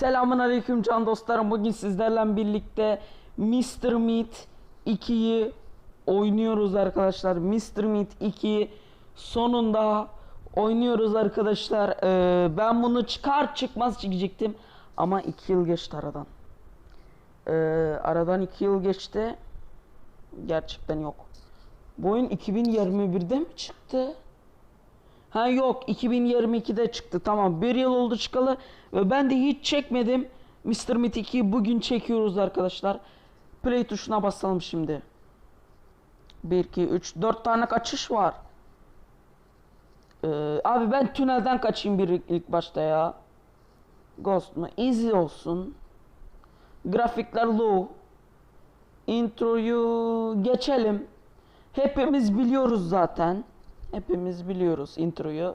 Selamun aleyküm can dostlarım. Bugün sizlerle birlikte Mr. Meat 2'yi oynuyoruz arkadaşlar. Mr. Meat 2'yi sonunda oynuyoruz arkadaşlar. Ee, ben bunu çıkar çıkmaz çekecektim. Ama 2 yıl geçti aradan. Ee, aradan 2 yıl geçti. Gerçekten yok. Bu oyun 2021'de mi çıktı? Ha yok 2022'de çıktı. Tamam bir yıl oldu çıkalı. Ve ben de hiç çekmedim. Mr. Meat 2'yi bugün çekiyoruz arkadaşlar. Play tuşuna basalım şimdi. 1 2 3 4 tane kaçış var. Ee, Abi ben tünelden kaçayım bir ilk başta ya. Ghost mu? Easy olsun. Grafikler low. Introyu geçelim. Hepimiz biliyoruz zaten Hepimiz biliyoruz introyu.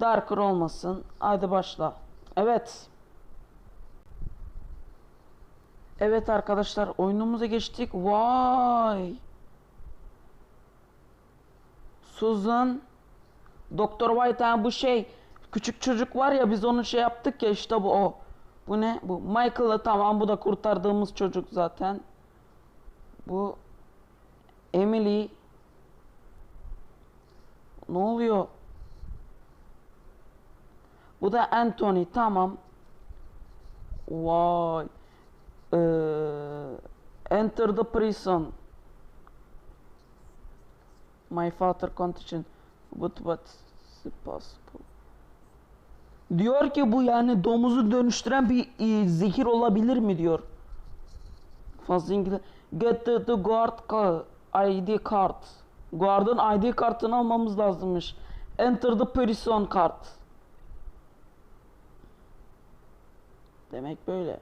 Darker olmasın. Hadi başla. Evet. Evet arkadaşlar oyunumuza geçtik. Vay. Susan. Doktor White ha bu şey. Küçük çocuk var ya biz onu şey yaptık ya işte bu o. Bu ne? Bu Michael'ı tamam bu da kurtardığımız çocuk zaten. Bu Emily ne oluyor? Bu da Anthony. Tamam. Vay. Ee, enter the prison. My father condition. But what's possible? Diyor ki bu yani domuzu dönüştüren bir e, zehir olabilir mi diyor. Fazla İngiliz. Get the, the guard ID card. Guard'ın ID kartını almamız lazımmış. Enter the prison card. Demek böyle.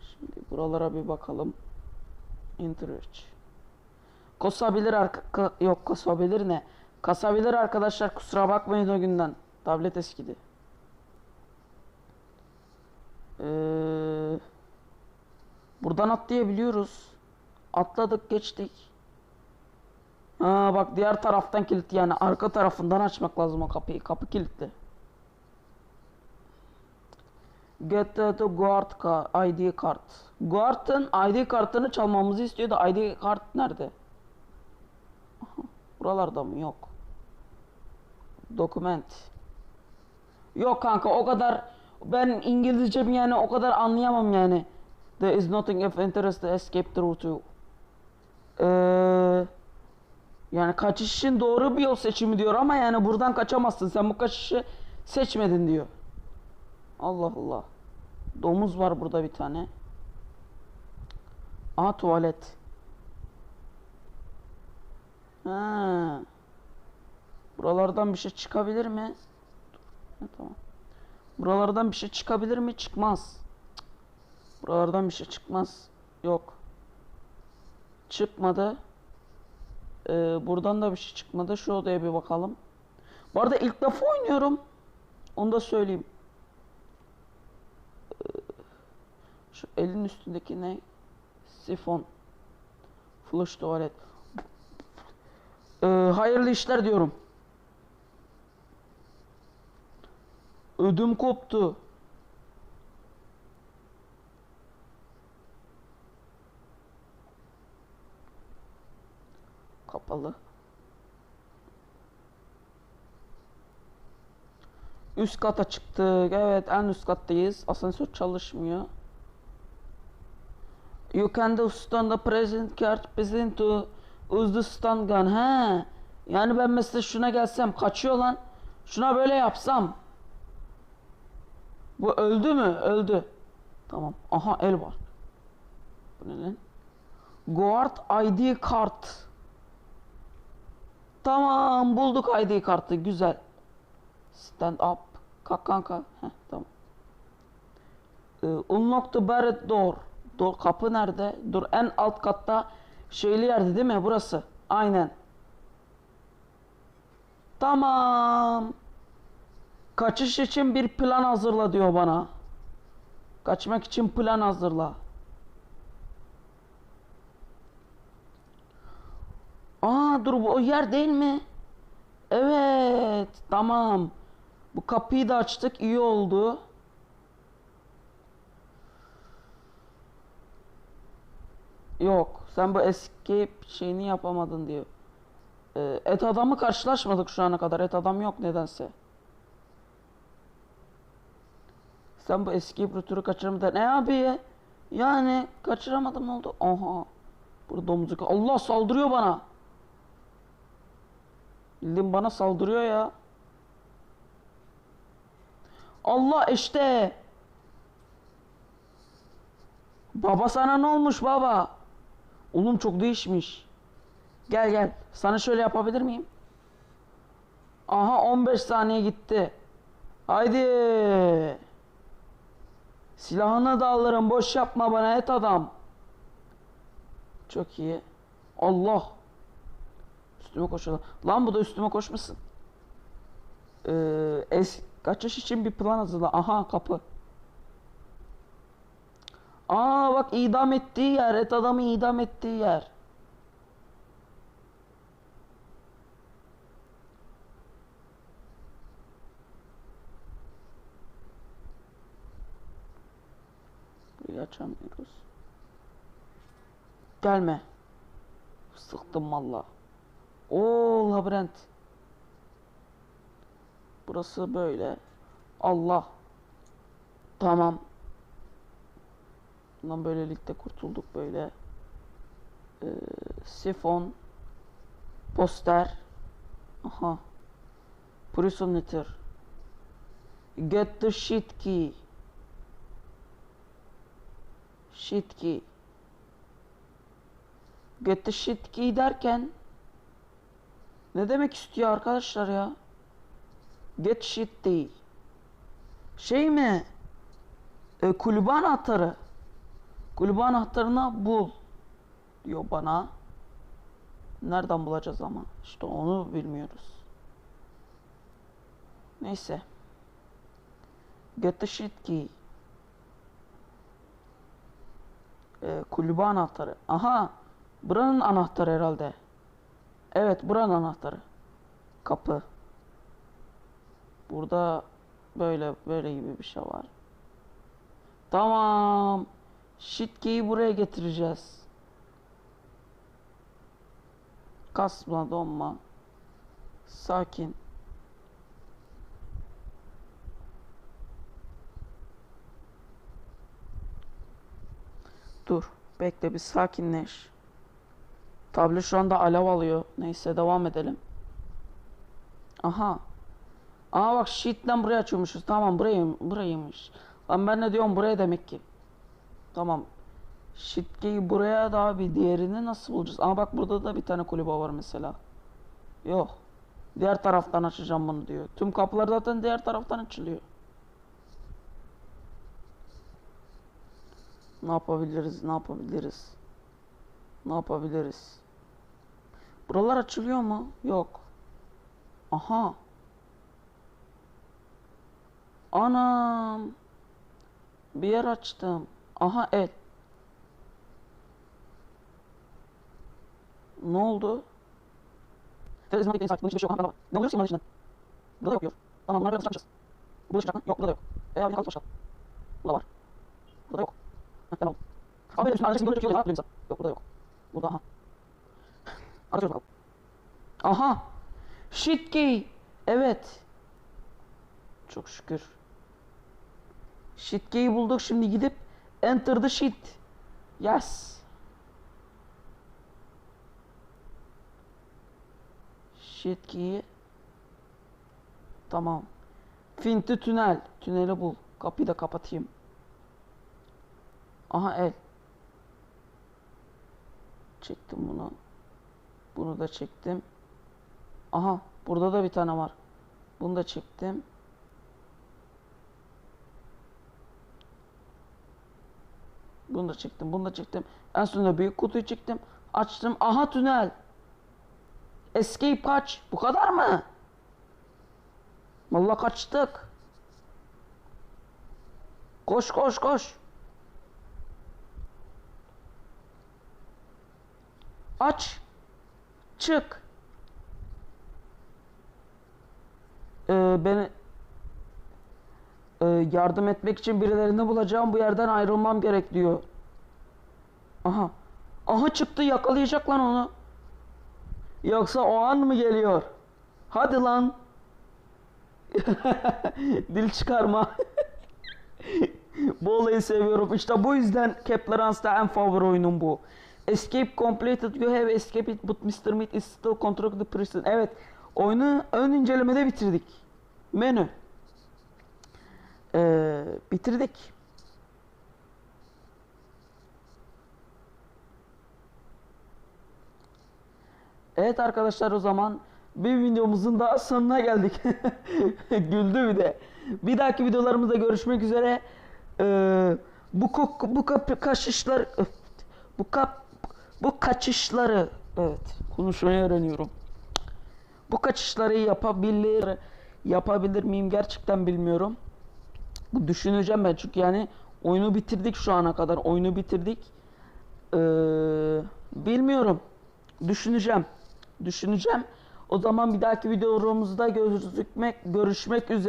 Şimdi buralara bir bakalım. Enter üç. Kosabilir arka ka- yok kosabilir ne? Kasabilir arkadaşlar kusura bakmayın o günden. Tablet eskidi. Ee, buradan atlayabiliyoruz. Atladık geçtik. Ha bak diğer taraftan kilitli yani arka tarafından açmak lazım o kapıyı. Kapı kilitli. Get the, the guard ka- ID kart. Guard'ın ID kartını çalmamızı istiyor da ID kart nerede? Buralarda mı? Yok. Document. Yok kanka o kadar ben İngilizcem yani o kadar anlayamam yani. There is nothing of interest to escape through to. Eee yani kaçışın doğru bir yol seçimi diyor ama yani buradan kaçamazsın. Sen bu kaçışı seçmedin diyor. Allah Allah. Domuz var burada bir tane. Aha tuvalet. Ha. Buralardan bir şey çıkabilir mi? Ha, tamam. Buralardan bir şey çıkabilir mi? Çıkmaz. Buralardan bir şey çıkmaz. Yok. Çıkmadı. Ee, buradan da bir şey çıkmadı. Şu odaya bir bakalım. Bu arada ilk defa oynuyorum. Onu da söyleyeyim. Ee, şu elin üstündeki ne? Sifon. Flush tuvalet. Ee, hayırlı işler diyorum. Ödüm koptu. Kapalı. Üst kata çıktık. Evet en üst kattayız. Asansör çalışmıyor. You can do stun the present card present to use the stun gun. He. Yani ben mesela şuna gelsem kaçıyor lan. Şuna böyle yapsam. Bu öldü mü? Öldü. Tamam. Aha el var. Bu ne lan? Guard ID kart. Tamam bulduk ID kartı güzel. Stand up. Kalk kanka. Heh, tamam. Ee, unlock the barred door. Door kapı nerede? Dur en alt katta şeyli yerde değil mi burası? Aynen. Tamam. Kaçış için bir plan hazırla diyor bana. Kaçmak için plan hazırla. Aa dur bu o yer değil mi? Evet tamam. Bu kapıyı da açtık iyi oldu. Yok sen bu escape şeyini yapamadın diyor. Ee, et adamı karşılaşmadık şu ana kadar. Et adam yok nedense. Sen bu escape router'ı kaçıramadın. Ne abi? Yani kaçıramadım ne oldu? Aha. Burada domuzluk. Allah saldırıyor bana. Bildiğin bana saldırıyor ya. Allah işte. Baba sana ne olmuş baba? Oğlum çok değişmiş. Gel gel. Sana şöyle yapabilir miyim? Aha 15 saniye gitti. Haydi. Silahını da alırım. Boş yapma bana et adam. Çok iyi. Allah. Üstüme koşuyor. Lan bu da üstüme koşmasın. Ee, es kaçış için bir plan hazırla. Aha kapı. Aa bak idam ettiği yer. Et adamı idam ettiği yer. Burayı açamıyoruz. Gelme. Sıktım valla. Oo labirent. Burası böyle. Allah. Tamam. Bundan böylelikle kurtulduk böyle. Ee, sifon. Poster. Aha. Prisoner. Get the shit key. Shit key. Get the shit key derken ne demek istiyor arkadaşlar ya? Get shit değil. Şey mi? E, kulübe anahtarı. Kulübe anahtarını bul diyor bana. Nereden bulacağız ama? İşte onu bilmiyoruz. Neyse. Get the shit key. Ee, kulübe anahtarı. Aha. Buranın anahtarı herhalde. Evet buranın anahtarı. Kapı. Burada böyle böyle gibi bir şey var. Tamam. Shitkeyi buraya getireceğiz. Kasma donma. Sakin. Dur. Bekle bir sakinleş. Tablo şu anda alev alıyor. Neyse devam edelim. Aha. Aa bak sheet'ten buraya açıyormuşuz. Tamam burayı burayıymış. Lan ben ne diyorum buraya demek ki. Tamam. Shitkeyi buraya da abi diğerini nasıl bulacağız? Ama bak burada da bir tane kulübe var mesela. Yok. Diğer taraftan açacağım bunu diyor. Tüm kapılar zaten diğer taraftan açılıyor. Ne yapabiliriz? Ne yapabiliriz? Ne yapabiliriz? Buralar açılıyor mu? Yok. Aha. Anam. Bir yer açtım. Aha el. Ne oldu? Televizyon ekmeği sakin. Bunun hiçbir şey yok. Ne oluyor ki bunların içinden? Burada yok diyor. Tamam bunları biraz açmışız. Burada çıkacak mı? Yok burada da yok. E abi kalk başla. Burada var. Burada yok. Heh, tamam. Abi benim adresim böyle çekiyor. Ha, Yok burada yok. Burada aha. Arıyoruz bakalım. Aha. Shit key. Evet. Çok şükür. Shit key'i bulduk. Şimdi gidip enter the shit. Yes. Shit key'i. Tamam. Finti tünel. Tüneli bul. Kapıyı da kapatayım. Aha el. Çektim bunu. Bunu da çektim. Aha burada da bir tane var. Bunu da çektim. Bunu da çektim. Bunu da çektim. En sonunda büyük kutuyu çektim. Açtım. Aha tünel. Escape kaç. Bu kadar mı? Vallahi kaçtık. Koş koş koş. Aç. Çık. Ee, beni Ee, yardım etmek için birilerini bulacağım. Bu yerden ayrılmam gerek diyor. Aha. Aha çıktı yakalayacak lan onu. Yoksa o an mı geliyor? Hadi lan. Dil çıkarma. bu olayı seviyorum. İşte bu yüzden Kepler Hans'ta en favori oyunum bu. Escape completed. You have escaped but Mr. Meat is still controlling the prison. Evet. Oyunu ön incelemede bitirdik. Menü. Ee, bitirdik. Evet arkadaşlar o zaman bir videomuzun daha sonuna geldik. Güldü bir de. Bir dahaki videolarımızda görüşmek üzere. Ee, bu kok bu kaşışlar bu kap bu kaçışları evet konuşmayı öğreniyorum. Bu kaçışları yapabilir yapabilir miyim gerçekten bilmiyorum. Düşüneceğim ben çünkü yani oyunu bitirdik şu ana kadar oyunu bitirdik. Ee, bilmiyorum. Düşüneceğim. Düşüneceğim. O zaman bir dahaki videomuzda gözükmek görüşmek üzere.